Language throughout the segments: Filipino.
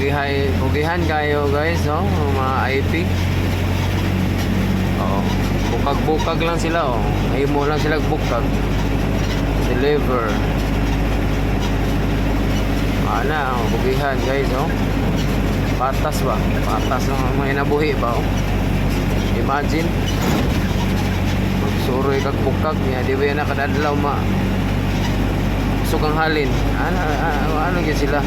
pugihay, pugihan kayo guys, no? Mga IP. Oh, bukag-bukag lang sila, oh. Himo lang sila bukag. Deliver. Ana, oh, bugihan guys, oh. Patas ba? Patas ng mga inabuhi ba, oh. Imagine. Magsuroy kag bukag niya, di ba yan nakadadlaw ma sugang halin. Ano, ano, ano gyud sila?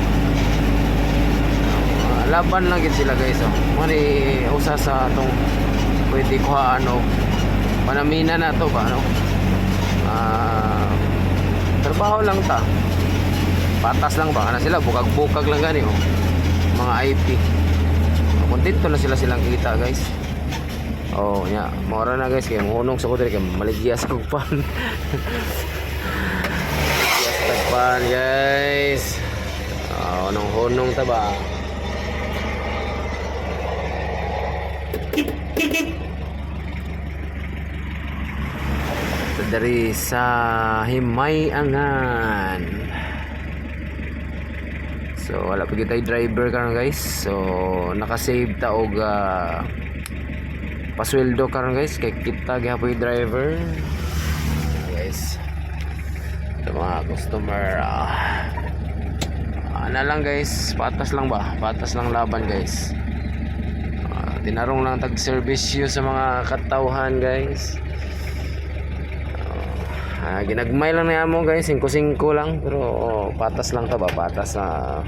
Ah, laban lang gyud sila guys, oh. Mani usa sa atong pwede kuha ano panamina na to ba, no? Ah, trabaho lang ta. Patas lang ba? Ano sila? Bukag-bukag lang gani, oh. Mga IP. Kung dito na sila silang kita, guys. Oh, nya. Mora na guys kay hunong sa kuder kay maligya sa kupan. Maligya sa kupan, guys. Oh, nung hunong ta Ito dari sa Himayangan. So wala pa tayo driver karon guys. So naka-save ta og ah, pasweldo karon guys kay kita yung driver. Guys. Ito mga customer ah. Ano lang guys, patas lang ba? Patas lang laban guys. Tinarong lang tag service sa mga katawhan guys. Ah, ginagmay lang na mo guys, 5-5 lang pero oh, patas lang ta ba, patas na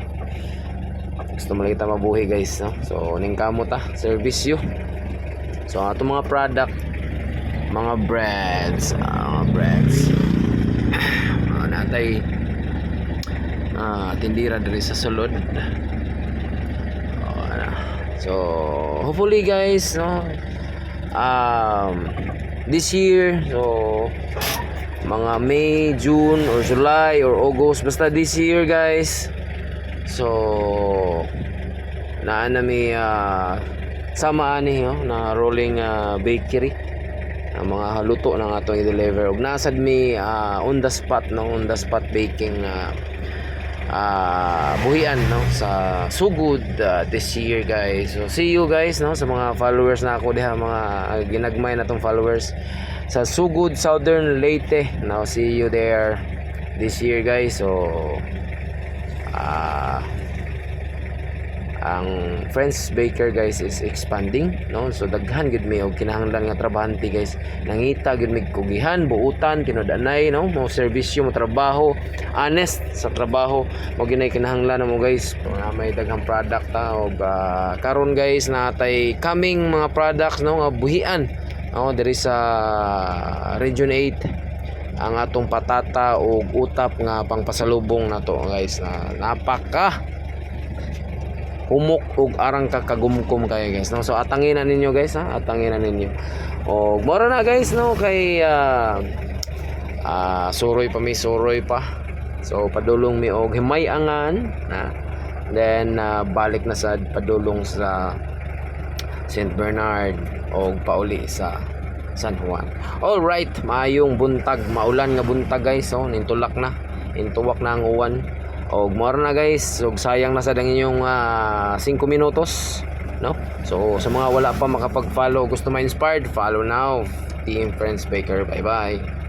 gusto mo kita mabuhi guys, no? So ning kamo ta, service you. So ato mga product, mga breads, ah, mga breads. Mga natay ah, tindira diri sa sulod. So hopefully guys, no? Um, this year, so mga May, June, or July, or August. Basta this year, guys. So, naa na may uh, sama ani oh, na rolling ah, bakery. Ang mga haluto na nga itong i-deliver. Ug nasad mi ah, on the spot, no? On the spot baking ah, ah, buhian no? Sa sugod ah, this year guys. So see you guys no? Sa mga followers na ako diha mga ah, ginagmay na tong followers. Sa sugod southern Leyte now see you there this year guys. So ah ang Friends Baker guys is expanding no? So daghan gid mi og kinahanglan nga trabahante guys. Nangita gid mi kugihan buutan tinudanay no? Mo serbisyo mo trabaho honest sa trabaho. Mo ginay kinahanglan mo guys nga may daghang product ta og ah, karon guys natay coming mga products no? Nga buhian no? Diri sa Region 8 ang atong patata o utap nga pangpasalubong na to guys na napaka humok ug arang kakagumkum kayo guys no so atangin ninyo guys ha atangin ninyo og mora na guys no kay ah ah, suroy pa mi suroy pa so padulong mi og himayangan na then ah, balik na sa padulong sa St. Bernard og pauli sa San Juan. All right, maayong buntag, maulan nga buntag guys, so nintulak na. Intuwak na ang uwan. Og mora na guys, og sayang na sa dang inyong 5 minutos, no? So sa mga wala pa makapag-follow, gusto ma-inspired, follow now. Team Friends Baker. Bye-bye.